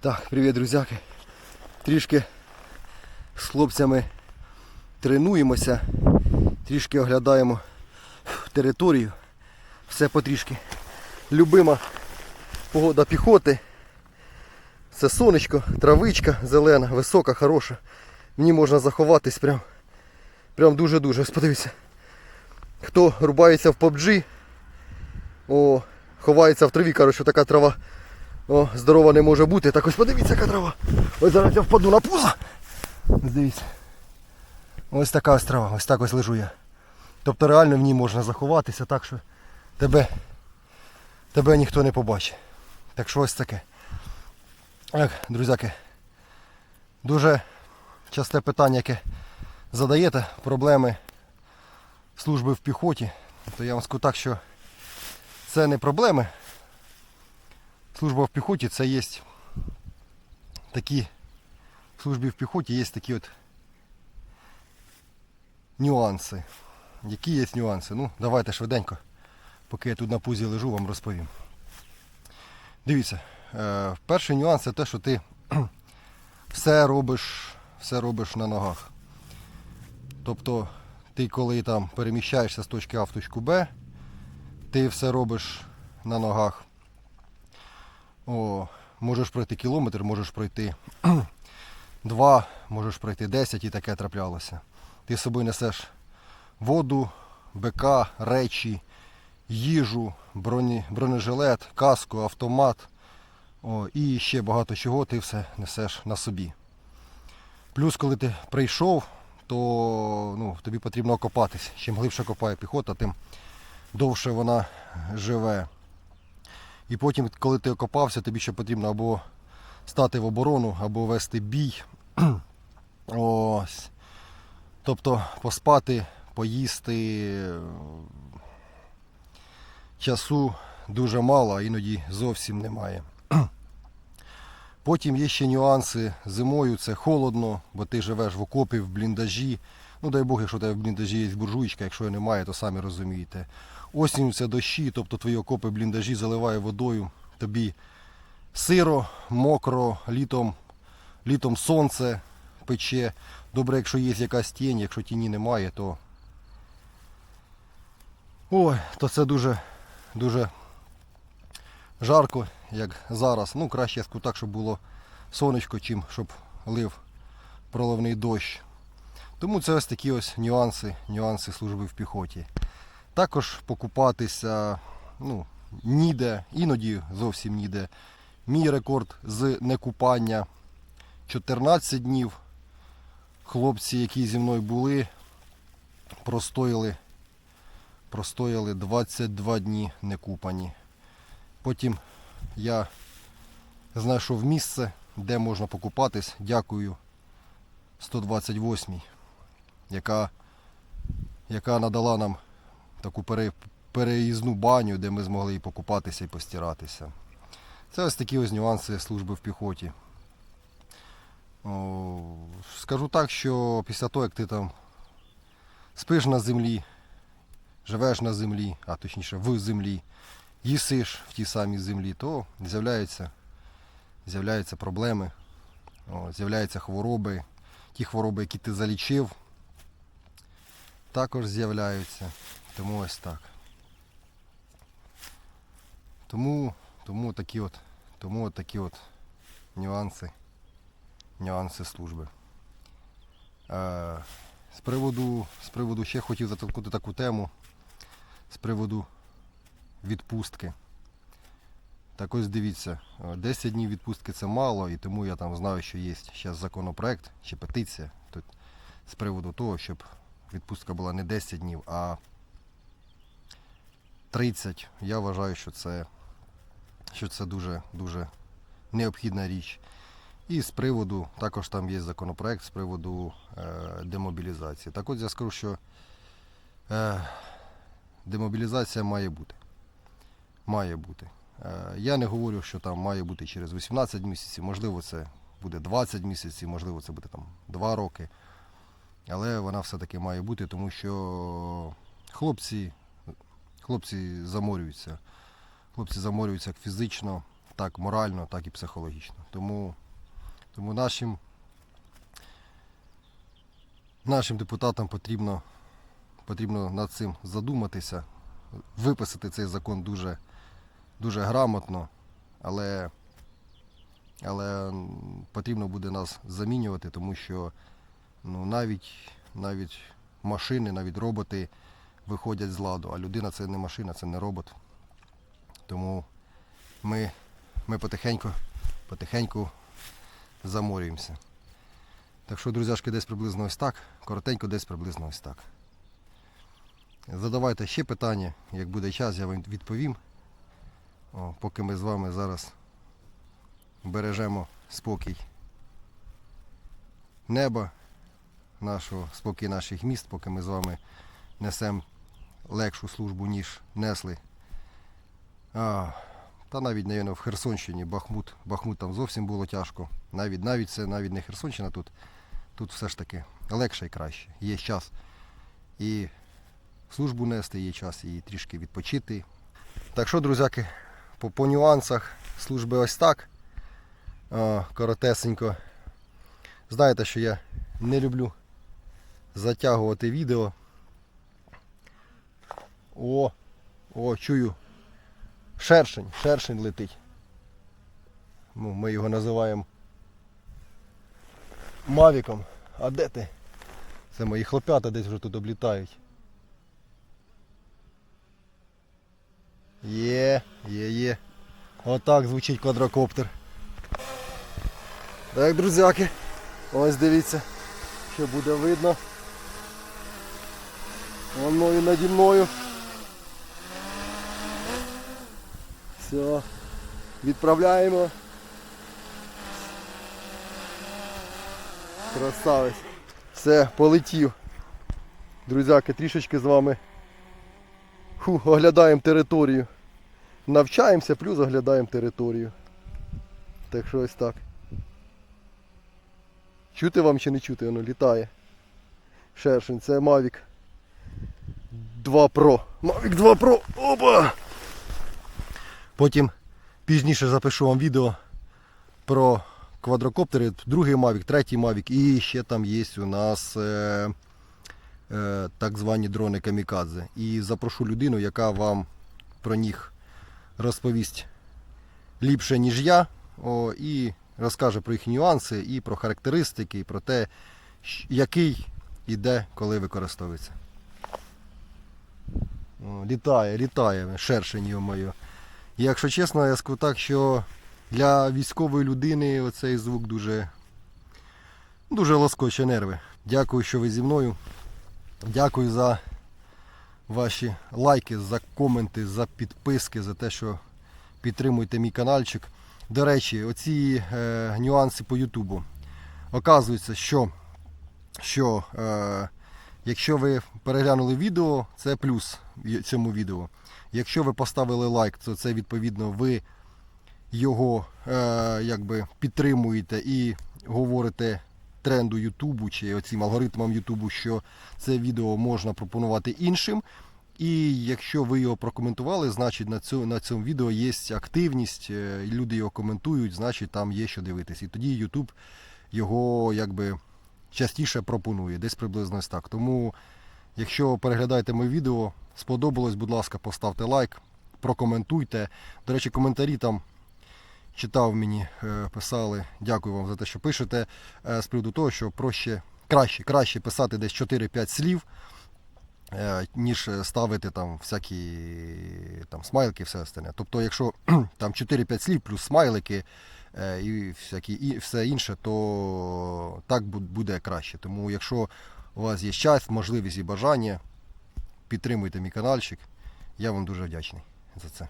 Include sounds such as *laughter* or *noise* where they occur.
Так, привіт, друзяки. Трішки з хлопцями тренуємося, трішки оглядаємо територію. Все потрішки. Любима погода піхоти. Це сонечко, травичка зелена, висока, хороша. Ній можна заховатись прям, прям дуже-дуже. Подивіться. Хто рубається в PUBG, о, ховається в траві, що така трава о, здорова не може бути. Так ось подивіться, яка трава. Ось зараз я впаду на пузо. Дивіться. Ось така ось трава, ось так ось лежу я. Тобто реально в ній можна заховатися так, що тебе, тебе ніхто не побачить. Так що ось таке. Так, друзяки, дуже часте питання, яке задаєте, проблеми служби в піхоті, то я вам скажу так, що це не проблеми. Служба в піхоті це є такі в службі в піхоті є такі от нюанси. Які є нюанси? Ну, давайте швиденько, поки я тут на пузі лежу, вам розповім. Дивіться, е, перший нюанс це те, що ти *clears throat* все робиш, все робиш на ногах. Тобто ти коли там переміщаєшся з точки А в точку Б, ти все робиш на ногах. О, можеш пройти кілометр, можеш пройти *clears throat* два, можеш пройти 10 і таке траплялося. Ти з собою несеш воду, бика, речі, їжу, броні, бронежилет, каску, автомат. О, і ще багато чого ти все несеш на собі. Плюс, коли ти прийшов, то ну, тобі потрібно окопатись. Чим глибше копає піхота, тим довше вона живе. І потім, коли ти окопався, тобі ще потрібно або стати в оборону, або вести бій. *clears throat* Ось. Тобто поспати, поїсти. Часу дуже мало, а іноді зовсім немає. *clears throat* Потім є ще нюанси. Зимою це холодно, бо ти живеш в окопі, в бліндажі. Ну дай Бог, якщо тебе в бліндажі є буржуйка, якщо її немає, то самі розумієте. Осінь це дощі, тобто твої окопи, бліндажі заливає водою. Тобі сиро, мокро, літом, літом сонце пече. Добре, якщо є якась тінь, якщо тіні немає, то. Ой, то це дуже, дуже жарко, як зараз. Ну, краще я скажу так, щоб було сонечко, чим щоб лив проливний дощ. Тому це ось такі ось нюанси, нюанси служби в піхоті. Також покупатися ну, ніде, іноді зовсім ніде. Мій рекорд з некупання 14 днів. Хлопці, які зі мною були, простояли, простояли 22 дні некупані. Потім я знайшов місце, де можна покупатись. Дякую 128-й, яка, яка надала нам таку пере, переїзну баню, де ми змогли і покупатися, і постиратися. Це ось такі ось нюанси служби в піхоті. Скажу так, що після того, як ти там спиш на землі, живеш на землі, а точніше в землі, їсиш в тій самій землі, то з'являються, з'являються проблеми, з'являються хвороби. Ті хвороби, які ти залічив, також з'являються. Тому ось так. Тому, тому такі от, тому от такі от нюанси, нюанси служби. Е, з приводу, з приводу ще хотів затолкнути таку тему. З приводу відпустки. Так ось дивіться, е, 10 днів відпустки це мало, і тому я там знаю, що є зараз законопроект чи петиція тут з приводу того, щоб відпустка була не 10 днів, а 30. Я вважаю, що це, що це дуже, дуже необхідна річ. І з приводу, також там є законопроект з приводу е, демобілізації. Так от я скажу, що е, демобілізація має бути. Має бути. Е, Я не говорю, що там має бути через 18 місяців, можливо, це буде 20 місяців, можливо, це буде там 2 роки. Але вона все-таки має бути, тому що хлопці, хлопці заморюються. Хлопці заморюються як фізично, так морально, так і психологічно. Тому, тому нашим, нашим депутатам потрібно, потрібно над цим задуматися, виписати цей закон дуже, дуже грамотно, але, але потрібно буде нас замінювати, тому що ну, навіть, навіть машини, навіть роботи виходять з ладу, а людина це не машина, це не робот. Тому ми, ми потихеньку, потихеньку заморюємося. Так що, друзяшки, десь приблизно ось так, коротенько десь приблизно ось так. Задавайте ще питання, як буде час, я вам відповім. О, поки ми з вами зараз бережемо спокій неба, нашого, спокій наших міст, поки ми з вами несемо легшу службу, ніж несли. А, та навіть, навіть в Херсонщині Бахмут. Бахмут там зовсім було тяжко. Навіть, навіть це навіть не Херсонщина тут. Тут все ж таки легше і краще. Є час і службу нести, є час і трішки відпочити. Так що, друзяки, по, по нюансах служби ось так. А, коротесенько. Знаєте, що я не люблю затягувати відео. О, о, чую. Шершень, шершень летить. Ну, ми його називаємо Мавіком. А де ти? Це мої хлопята десь вже тут облітають. Є, є, є. Отак звучить квадрокоптер. Так, друзяки, ось дивіться, що буде видно. Воно і наді мною. Все. Відправляємо. Красавець. Все, полетів. Друзяки, трішечки з вами Фу, оглядаємо територію. Навчаємося, плюс оглядаємо територію. Так що ось так. Чути вам чи не чути, воно літає. Шершень, це Mavic 2 Pro. Mavic 2 Pro. Опа! Потім пізніше запишу вам відео про квадрокоптери, другий Mavic, третій Mavic і ще там є у нас е, е, так звані дрони камікадзе. І запрошу людину, яка вам про них розповість ліпше, ніж я. О, і розкаже про їх нюанси, і про характеристики, і про те, який і де, коли використовується. О, літає, літає, шершень його. Якщо чесно, я скажу так, що для військової людини оцей звук дуже, дуже лоскоче нерви. Дякую, що ви зі мною. Дякую за ваші лайки, за коменти, за підписки, за те, що підтримуєте мій каналчик. До речі, оці е, нюанси по Ютубу. Оказується, що, що е, якщо ви переглянули відео, це плюс цьому відео. Якщо ви поставили лайк, то це відповідно ви його е, якби підтримуєте і говорите тренду Ютубу чи оцим алгоритмам Ютубу, що це відео можна пропонувати іншим. І якщо ви його прокоментували, значить на цьому, на цьому відео є активність, е, люди його коментують, значить там є що дивитись. І тоді YouTube його якби частіше пропонує, десь приблизно так. Тому, якщо переглядаєте моє відео, сподобалось, будь ласка, поставте лайк, прокоментуйте. До речі, коментарі там читав мені, е, писали. Дякую вам за те, що пишете. Е, З приводу того, що проще, краще, краще писати десь 4-5 слів, е, ніж ставити там всякі там, смайлики все остальне. Тобто, якщо *clears throat* там 4-5 слів плюс смайлики і, всякі, і все інше, то так буде краще. Тому якщо у вас є час, можливість і бажання, підтримуйте мій каналчик. Я вам дуже вдячний за це.